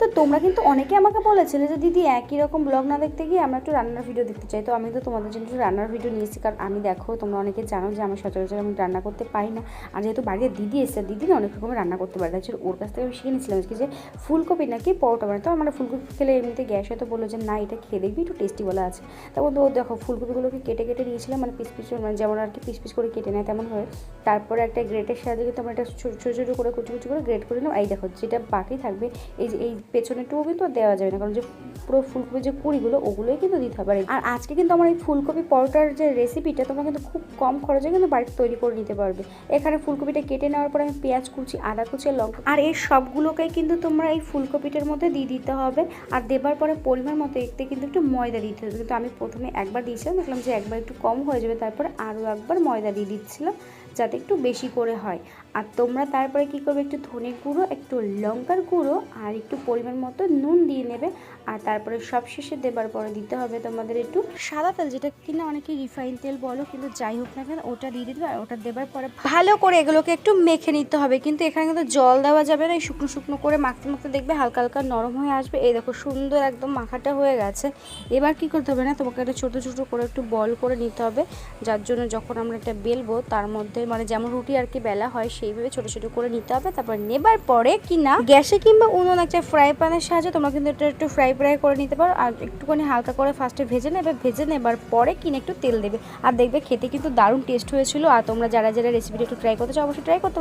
তো তোমরা কিন্তু অনেকে আমাকে বলেছিলে যে, দিদি, একই রকম ব্লগ না দেখতে গিয়ে আমরা একটু রান্নার ভিডিও দেখতে চাই। তো আমি তো তোমাদের জন্য একটু রান্নার ভিডিও নিয়েছি। কারণ আমি দেখো, তোমরা অনেকে জানো যে, আমি সচরাচর আমি রান্না করতে পারি না। আর যেহেতু বাড়িতে দিদি এসেছে, দিদি না অনেক রকমের রান্না করতে পারে। তাই ওর কাছ থেকে আমি শিখে নিয়েছিলাম আজকে যে, ফুলকপি নাকি পরোটা বানায়। তো আমার ফুলকপি খেলে এমনিতে গ্যাস হয়তো বলল যে, না, এটা খেয়ে দেখবি, একটু টেস্টি বলা আছে। তখন তো দেখো, ফুলকপিগুলোকে কেটে কেটে নিয়েছিলাম। মানে পিস পিস মানে যেমন আর কি পিস পিস করে কেটে নেয়, তেমন হয়। তারপরে একটা গ্রেটের সাহায্যে কিন্তু আমরা এটা ছোটো ছোটো ছোটো করে কুচি কুচি করে গ্রেট করে নিলাম। এই দেখো, যেটা বাকি থাকবে, এই যে, এই পেছনেরটুকু কিন্তু তো দেওয়া যাবে না। কারণ যে পুরো ফুলকপির যে কুড়িগুলো, ওগুলোই কিন্তু দিতে হবে। আর আজকে কিন্তু আমার এই ফুলকপি পরোটার যে রেসিপিটা তোমরা কিন্তু খুব কম খরচে কিন্তু বাড়িতে তৈরি করে নিতে পারবে। এখানে ফুলকপিটা কেটে নেওয়ার পরে আমি পেঁয়াজ কুচি, আদা কুচি, লঙ্কা আর এই সবগুলোকেই কিন্তু তোমরা এই ফুলকপিটার মধ্যে দিয়ে দিতে হবে। আর দেবার পরে পরিমাণ মতো এতে কিন্তু একটু ময়দা দিতে হবে। কিন্তু আমি প্রথমে একবার দিয়েছিলাম, দেখলাম যে একবার একটু কম হয়ে যাবে, তারপরে আরও একবার ময়দা দিয়ে দিচ্ছিলাম, যাতে একটু বেশি করে হয়। আর তোমরা তারপরে কি করবে, একটু ধনে গুঁড়ো, একটু লঙ্কার গুঁড়ো আর একটু পরিমাণ মতো নুন দিয়ে নেবে। আর তারপরে সব শেষে দেবার পরে দিতে হবে তোমাদের একটু সাদা তেল, যেটা কিনা অনেকে রিফাইন তেল বলো, কিন্তু যাই হোক না কেন ওটা দিয়ে দিতে আর ওটা দেবার পরে ভালো করে এগুলোকে একটু মেখে নিতে হবে, কিন্তু এখানে কিন্তু জল দেওয়া যাবে না, এই শুকনো শুকনো করে মাখতে মাখতে দেখবে হালকা হালকা নরম হয়ে আসবে। এই দেখো সুন্দর একদম মাখাটা হয়ে গেছে। এবার কি করতে হবে না, তোমাকে একটা ছোটো ছোটো করে একটু বল করে নিতে হবে, যার জন্য যখন আমরা এটা বেলবো, তার মধ্যে মানে যেমন রুটি আর কি বেলা হয়, সেইভাবে ছোটো ছোটো করে নিতে হবে। তারপর নেবার পরে কি না গ্যাসে কিংবা উনুন একটা ফ্রাই প্যানের সাহায্যে তোমরা কিন্তু এটা একটু ফ্রাই ফ্রাই করে নিতে পারো আর একটুখানি হালকা করে ফার্স্টে ভেজে নেবে, ভেজে নেবার পরে কিনে একটু তেল দেবে। আর দেখবে খেতে কিন্তু দারুণ টেস্ট হয়েছিল। আর তোমরা যারা যারা রেসিপিটা একটু ট্রাই করতে চাও, অবশ্যই ট্রাই করতে